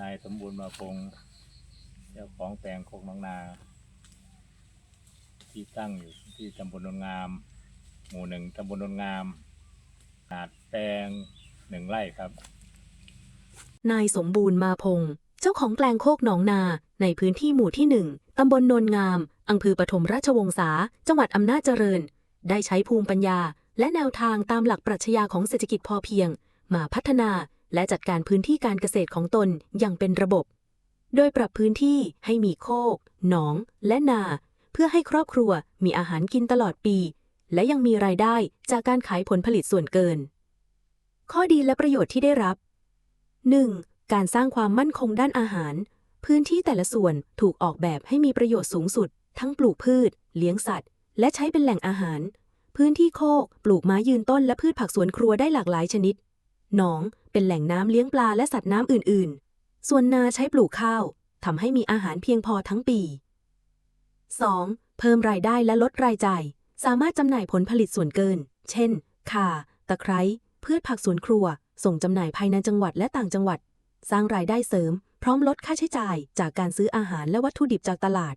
นายสมบูรณ์มาพงษ์เจ้าของแปลงโคกหน้องนา ที่ตั้งอยู่ที่ตำบลนนงาม หมู่หนึ่งตำบลนนงามขนาดแปลงหนึ่งไร่ครับ นายสมบูรณ์มาพงศ์เจ้าของแปลงโคกหนองนา ในพื้นที่หมู่ที่หนึ่งตำบลนนงามอำเภอปฐมราชวงศา จังหวัดอำนาจเจริญ ได้ใช้ภูมิปัญญา และแนวทางตามหลักปรัชญาของเศรษฐกิจพอเพียง มาพัฒนา และจัดการพื้นที่การเกษตรของตนอย่างเป็นระบบ โดยปรับพื้นที่ให้มีโคก หนอง และนา เพื่อให้ครอบครัวมีอาหารกินตลอดปี และยังมีรายได้จากการขายผลผลิตส่วนเกิน ข้อดีและประโยชน์ที่ได้รับ 1. การสร้างความมั่นคงด้านอาหาร พื้นที่แต่ละส่วนถูกออกแบบให้มีประโยชน์สูงสุด ทั้งปลูกพืช เลี้ยงสัตว์ และใช้เป็นแหล่งอาหาร พื้นที่โคก ปลูกไม้ยืนต้นและพืชผักสวนครัวได้หลากหลายชนิด หนอง เป็นแหล่งน้ำเลี้ยงปลาและสัตว์น้ำอื่นๆ ส่วนนาใช้ปลูกข้าวทำให้มีอาหารเพียงพอทั้งปี 2. เพิ่มรายได้และลดรายจ่าย สามารถจำหน่ายผลผลิตส่วนเกิน เช่น ข่า ตะไคร้ พืชผักสวนครัว ส่งจำหน่ายภายในจังหวัดและต่างจังหวัด สร้างรายได้เสริม พร้อมลดค่าใช้จ่ายจากการซื้ออาหารและวัตถุดิบจากตลาด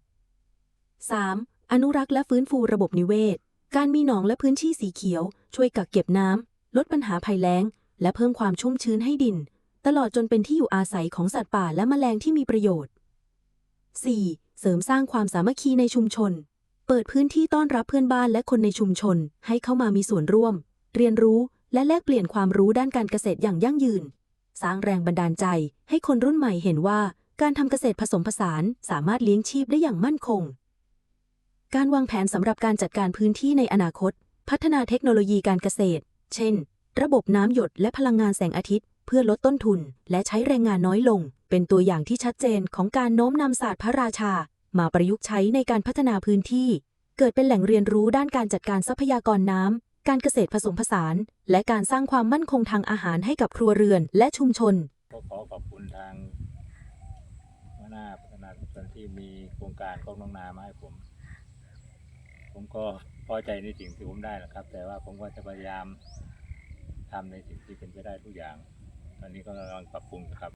3. อนุรักษ์และฟื้นฟูระบบนิเวศ การมีหนองและพื้นที่สีเขียว ช่วยกักเก็บน้ำ ลดปัญหาภัยแล้ง และเพิ่มความชุ่มชื้นให้ดิน ตลอดจนเป็นที่อยู่อาศัยของสัตว์ป่าและแมลงที่มีประโยชน์ 4. เสริมสร้างความสามัคคีในชุมชน เปิดพื้นที่ต้อนรับเพื่อนบ้านและคนในชุมชน ให้เข้ามามีส่วนร่วม เรียนรู้และแลกเปลี่ยนความรู้ด้านการเกษตรอย่างยั่งยืน สร้างแรงบันดาลใจ ให้คนรุ่นใหม่เห็นว่า การทำเกษตรผสมผสานสามารถเลี้ยงชีพได้อย่างมั่นคง การวางแผนสำหรับการจัดการพื้นที่ในอนาคต พัฒนาเทคโนโลยีการเกษตร เช่น ระบบน้ำหยดและพลังงานแสงอาทิตย์ เพื่อลดต้นทุนและใช้แรงงานน้อยลง เป็นตัวอย่างที่ชัดเจนของการโน้มนำศาสตร์พระราชา มาประยุกต์ใช้ในการพัฒนาพื้นที่ เกิดเป็นแหล่งเรียนรู้ด้านการจัดการทรัพยากรน้ำการเกษตรผสมผสาน และการสร้างความมั่นคงทางอาหารให้กับครัวเรือนและชุมชนก็ขอขอบคุณทางหัวหน้าพัฒนาชุมชนที่มีโครงการโคกหน้องนามาให้ผม ผมก็พอใจในสิ่งที่ผมได้แหละครับ แต่ว่าผมก็จะพยายาม ทำในสิ่งที่เป็นไปได้ทุกอย่าง ตอนนี้ก็กำลังปรับปรุงครับ